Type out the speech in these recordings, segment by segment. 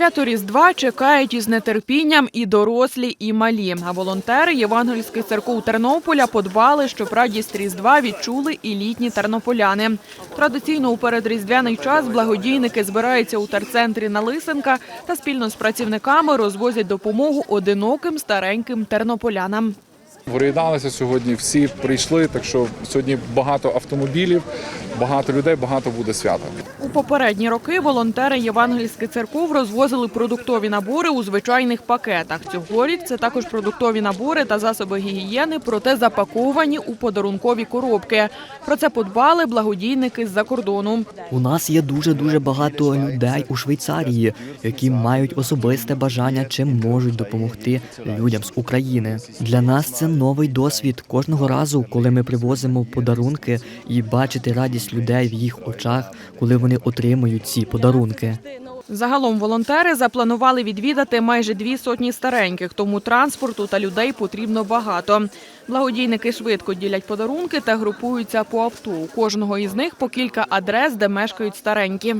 Свято Різдва чекають із нетерпінням і дорослі, і малі. А волонтери євангельських церков Тернополя подбали, щоб радість Різдва відчули і літні тернополяни. Традиційно у передріздвяний час благодійники збираються у терцентрі на Лисенка та спільно з працівниками розвозять допомогу одиноким стареньким тернополянам. Приєдналися сьогодні, всі прийшли, так що сьогодні багато автомобілів, багато людей, багато буде свята. У попередні роки волонтери євангельських церков розвозили продуктові набори у звичайних пакетах. Цьогоріч це також продуктові набори та засоби гігієни, проте запаковані у подарункові коробки. Про це подбали благодійники з-за кордону. У нас є дуже дуже багато людей у Швейцарії, які мають особисте бажання, чим можуть допомогти людям з України. Для нас це новий досвід. Кожного разу, коли ми привозимо подарунки і бачити радість людей в їх очах, коли вони отримують ці подарунки. Загалом волонтери запланували відвідати майже дві сотні стареньких, тому транспорту та людей потрібно багато. Благодійники швидко ділять подарунки та групуються по авто. У кожного із них по кілька адрес, де мешкають старенькі.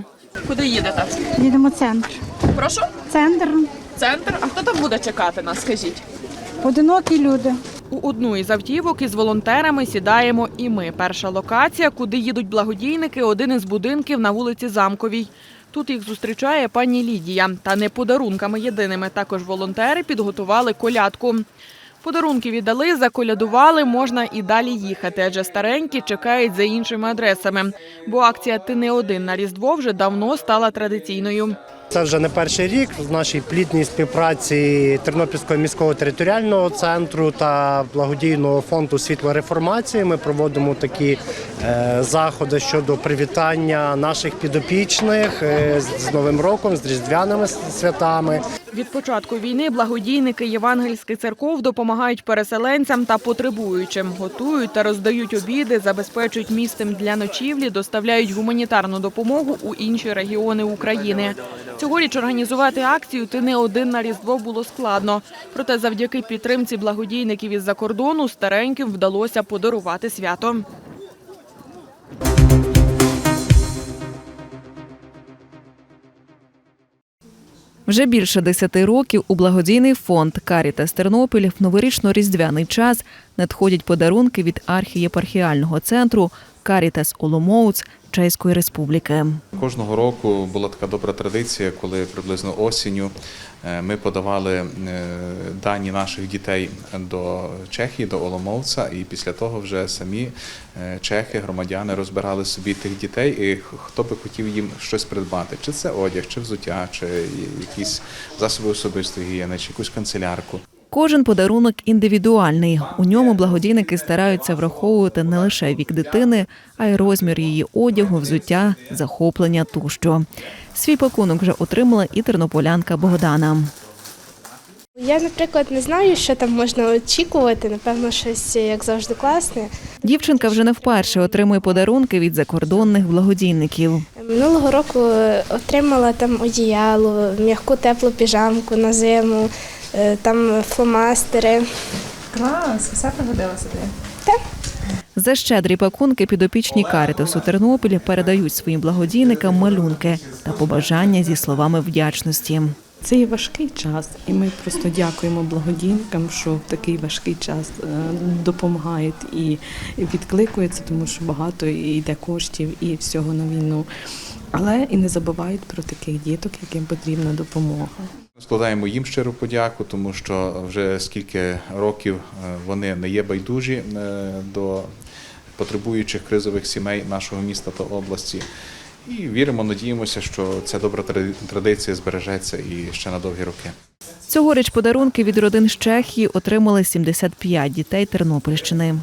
Куди їдете? Їдемо в центр. Прошу Центр центр. А хто там буде чекати нас? Скажіть. одинокі люди. У одну із автівок із волонтерами сідаємо і ми. Перша локація, куди їдуть благодійники, один із будинків на вулиці Замковій. Тут їх зустрічає пані Лідія. Та не подарунками єдиними. Також волонтери підготували колядку. Подарунки віддали, заколядували, можна і далі їхати, адже старенькі чекають за іншими адресами. Бо акція Ти не один на Різдво вже давно стала традиційною. Це вже не перший рік в нашій плідній співпраці Тернопільського міського територіального центру та благодійного фонду світло реформації. Ми проводимо такі е, заходи щодо привітання наших підопічних е, з Новим роком, з різдвяними святами. Від початку війни благодійники євангельських церков допомагають переселенцям та потребуючим, готують та роздають обіди, забезпечують місцем для ночівлі, доставляють гуманітарну допомогу у інші регіони України. Цьогоріч організувати акцію Ти не один на різдво було складно. Проте, завдяки підтримці благодійників із-за кордону стареньким вдалося подарувати свято. Вже більше десяти років у благодійний фонд Карітас Тернопіль в новорічно-різдвяний час надходять подарунки від архієпархіального центру Карітас Оломоуц Чеської Республіки. Кожного року була така добра традиція, коли приблизно осінню е, ми подавали е, дані наших дітей до Чехії, до Оломовця, і після того вже самі е, чехи, громадяни розбирали собі тих дітей, і хто би хотів їм щось придбати, чи це одяг, чи взуття, чи якісь засоби особистої гігієни, чи якусь канцелярку. Кожен подарунок індивідуальний. У ньому благодійники стараються враховувати не лише вік дитини, а й розмір її одягу, взуття, захоплення тощо. Свій пакунок вже отримала і тернополянка Богдана. Я, наприклад, не знаю, що там можна очікувати. Напевно, щось як завжди класне. Дівчинка вже не вперше отримує подарунки від закордонних благодійників. Минулого року отримала там одіяло, м'яку теплу піжамку на зиму, там фломастери. Клас, все пригодилося собі. За щедрі пакунки підопічні Карітасу Тернопіль передають своїм благодійникам малюнки та побажання зі словами вдячності. Це є важкий час, і ми просто дякуємо благодійникам, що в такий важкий час е, допомагають і відкликуються, тому що багато йде коштів і всього на війну. Але і не забувають про таких діток, яким потрібна допомога. Складаємо їм щиру подяку, тому що вже скільки років е, вони не є байдужі е, до потребуючих кризових сімей нашого міста та області. І віримо, надіємося, що ця добра тради- традиція збережеться і ще на довгі роки. Цьогоріч подарунки від родин з Чехії отримали 75 дітей Тернопільщини.